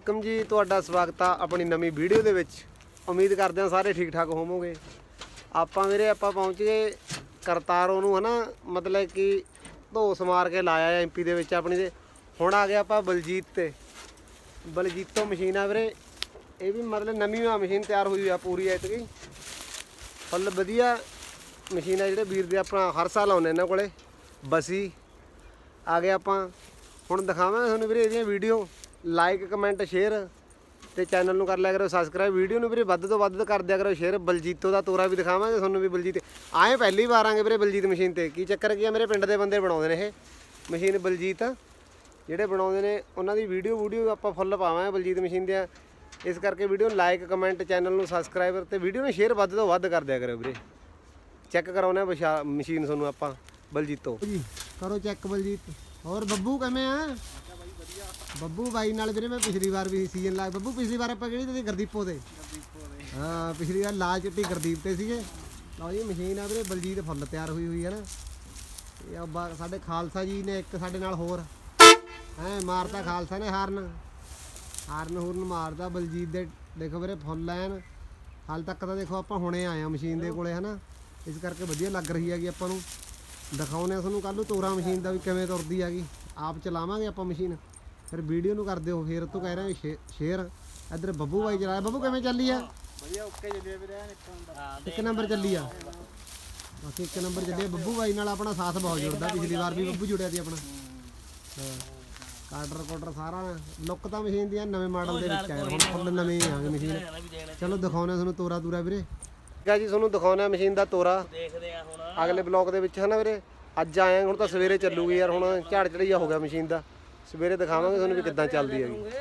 Welcome ਜੀ, ਤੁਹਾਡਾ ਸਵਾਗਤ ਆ ਆਪਣੀ ਨਵੀਂ ਵੀਡੀਓ ਦੇ ਵਿੱਚ। ਉਮੀਦ ਕਰਦੇ ਹਾਂ ਸਾਰੇ ਠੀਕ ਠਾਕ ਹੋਵੋਗੇ। ਆਪਾਂ ਵੀਰੇ, ਆਪਾਂ ਪਹੁੰਚ ਗਏ ਕਰਤਾਰੋਂ ਨੂੰ, ਹਨਾ? ਮਤਲਬ ਕਿ ਧੋਸ ਮਾਰ ਕੇ ਲਾਇਆ ਐਮਪੀ ਦੇ ਵਿੱਚ ਆਪਣੀ ਦੇ। ਹੁਣ ਆ ਗਿਆ ਆਪਾਂ ਬਲਜੀਤ ਤੇ। ਬਲਜੀਤੋਂ ਮਸ਼ੀਨ ਆ ਵੀਰੇ। ਇਹ ਵੀ ਮਤਲਬ ਨਵੀਂ ਆ ਮਸ਼ੀਨ ਤਿਆਰ ਹੋਈ ਆ ਪੂਰੀ ਐਤਕੀ। ਫੁੱਲ ਵਧੀਆ ਮਸ਼ੀਨ ਆ ਜਿਹੜੇ ਵੀਰ ਦੇ ਆਪਣਾ, ਹਰ ਸਾਲ ਆਉਂਦੇ ਇਹਨਾਂ ਕੋਲੇ। ਬਸੀ। ਆ ਗਏ ਆਪਾਂ। ਹੁਣ ਦਿਖਾਵਾਂਗੇ ਤੁਹਾਨੂੰ ਵੀਰੇ ਇਹਦੀਆਂ ਵੀਡੀਓ। ਲਾਈਕ ਕਮੈਂਟ ਸ਼ੇਅਰ ਤੇ ਚੈਨਲ ਨੂੰ ਕਰ ਲਿਆ ਕਰੋ ਸਬਸਕ੍ਰਾਈਬ ਵੀਡੀਓ ਨੂੰ ਵੀਰੇ ਵੱਧ ਤੋਂ ਵੱਧ ਕਰ ਦਿਆ ਕਰੋ ਸ਼ੇਅਰ ਬਲਜੀਤੋ ਦਾ ਤੋਰਾ ਵੀ ਦਿਖਾਵਾਂਗੇ, ਤੁਹਾਨੂੰ ਵੀ ਬਲਜੀਤ ਆਏ ਪਹਿਲੀ ਵਾਰ ਆਂਗੇ ਵੀਰੇ ਬਲਜੀਤ ਮਸ਼ੀਨ ਤੇ। ਕੀ ਚੱਕਰ ਕੀ ਆ, ਮੇਰੇ ਪਿੰਡ ਦੇ ਬੰਦੇ ਬਣਾਉਂਦੇ ਨੇ ਇਹ ਮਸ਼ੀਨ ਬਲਜੀਤ। ਜਿਹੜੇ ਬਣਾਉਂਦੇ ਨੇ, ਉਹਨਾਂ ਦੀ ਵੀਡੀਓ ਵੀਡੀਓ ਆਪਾਂ ਫੁੱਲ ਪਾਵਾਂਗੇ ਬਲਜੀਤ ਮਸ਼ੀਨ ਦੀਆਂ। ਇਸ ਕਰਕੇ ਵੀਡੀਓ ਨੂੰ ਲਾਈਕ ਕਮੈਂਟ ਚੈਨਲ ਨੂੰ ਸਬਸਕ੍ਰਾਈਬ ਤੇ ਵੀਡੀਓ ਨੂੰ ਸ਼ੇਅਰ ਵੱਧ ਤੋਂ ਵੱਧ ਕਰ ਦਿਆ ਕਰੋ ਵੀਰੇ। ਚੈੱਕ ਕਰਾਉਣਾ ਵਿਸ਼ਾ ਮਸ਼ੀਨ ਤੁਹਾਨੂੰ ਆਪਾਂ, ਬਲਜੀਤੋ। ਜੀ, ਕਰੋ ਚੈੱਕ ਬਲਜੀਤ। ਹੋਰ ਬੱਬੂ ਕਿਵੇਂ ਆ? ਬੱਬੂ ਬਾਈ ਨਾਲ ਵੀਰੇ ਮੈਂ ਪਿਛਲੀ ਵਾਰ ਵੀ ਸੀਜ਼ਨ ਲਾ ਬੱਬੂ ਪਿਛਲੀ ਵਾਰ ਆਪਾਂ ਕਿਹੜੀ ਤੇ ਗਰਦੀਪੋ ਤੇ ਹਾਂ ਪਿਛਲੀ ਵਾਰ ਲਾਲ ਚਿੱਟੀ ਗਰਦੀਪ ਤੇ ਸੀਗੇ। ਲਓ ਜੀ ਮਸ਼ੀਨ ਆ ਵੀਰੇ ਬਲਜੀਤ ਫੁੱਲ ਤਿਆਰ ਹੋਈ ਹੋਈ ਹੈ ਨਾ। ਇਹ ਆ ਬਾ- ਸਾਡੇ ਖਾਲਸਾ ਜੀ ਨੇ ਇੱਕ ਸਾਡੇ ਨਾਲ ਹੋਰ। ਹੈ ਮਾਰਤਾ ਖਾਲਸਾ ਨੇ ਹਾਰਨ। ਹਾਰਨ ਹੂਰਨ ਮਾਰਦਾ ਬਲਜੀਤ ਦੇ। ਦੇਖੋ ਵੀਰੇ ਫੁੱਲ ਐਨ। ਹਾਲ ਤੱਕ ਤਾਂ ਦੇਖੋ ਆਪਾਂ ਹੁਣੇ ਆਏ ਆ ਮਸ਼ੀਨ ਦੇ ਕੋਲੇ ਹਨਾ। ਇਸ ਕਰਕੇ ਵਧੀਆ ਲੱਗ ਰਹੀ ਹੈਗੀ ਆਪਾਂ ਨੂੰ। ਦਿਖਾਉਨੇ ਆ ਤੁਹਾਨੂੰ ਕੱਲ ਨੂੰ ਤੋਰਾ ਮਸ਼ੀਨ ਦਾ ਵੀ ਕਿਵੇਂ ਤੁਰਦੀ ਹੈਗੀ। ਆਪ ਚਲਾਵਾਂਗੇ ਆਪਾਂ ਮਸ਼ੀਨ। ਫਿਰ ਵੀਡੀਓ ਨੂੰ ਕਰ ਦਿਓ ਫਿਰ ਤੋਂ ਕਹਿ ਰਹੇ ਸ਼ੇਅਰ। ਇੱਧਰ ਬੱਬੂ ਬਾਈ ਚਲਾ ਬੱਬੂ ਕਿਵੇਂ ਚੱਲੀ ਆ? ਵਧੀਆ ਓਕੇ ਚੱਲਿਆ ਵੀਰੇ ਇੱਕ ਨੰਬਰ। ਇੱਕ ਨੰਬਰ ਚੱਲੀ ਆ। ਬਾਕੀ ਇੱਕ ਨੰਬਰ ਚੱਲੀ ਆ। ਬੱਬੂ ਬਾਈ ਨਾਲ ਆਪਣਾ ਸਾਥ ਬਹੁਤ ਜੁੜਦਾ ਪਿਛਲੀ ਵਾਰ ਵੀ ਬੱਬੂ ਜੁੜਿਆ ਸੀ ਆਪਣਾ। ਹਾਂ। ਕਾਰਡਰ ਕੋਡਰ ਸਾਰਾ ਲੁੱਕ ਤਾਂ ਮਸ਼ੀਨ ਦੀ ਆ ਨਵੇਂ ਮਾਡਲ ਦੇ ਵਿੱਚ ਆਇਆ। ਹੁਣ ਫੁੱਲ ਨਵੇਂ ਆ ਗਏ ਮਸ਼ੀਨ। ਚਲੋ ਦਿਖਾਉਣੇ ਤੁਹਾਨੂੰ ਤੋਰਾ ਤੂਰਾ ਵੀਰੇ। ਠੀਕ ਆ ਜੀ ਤੁਹਾਨੂੰ ਦਿਖਾਉਣਾ ਮਸ਼ੀਨ ਦਾ ਤੋਰਾ। ਦੇਖਦੇ ਆ ਹੁਣ। ਅਗਲੇ ਬਲੌਕ ਦੇ ਵਿੱਚ ਹਨਾ ਵੀਰੇ। ਅੱਜ ਆਏ ਹਾਂ, ਹੁਣ ਤਾਂ ਸਵੇਰੇ ਚੱਲੂਗੀ ਯਾਰ ਹੁਣ ਝਾੜ ਚੜੀਆ ਹੋ ਗਿਆ ਮਸ਼ੀਨ ਦਾ। ਸਵੇਰੇ ਦਿਖਾਵਾਂਗੇ ਤੁਹਾਨੂੰ ਵੀ ਕਿੱਦਾਂ ਚੱਲਦੀ ਹੈਗੀ।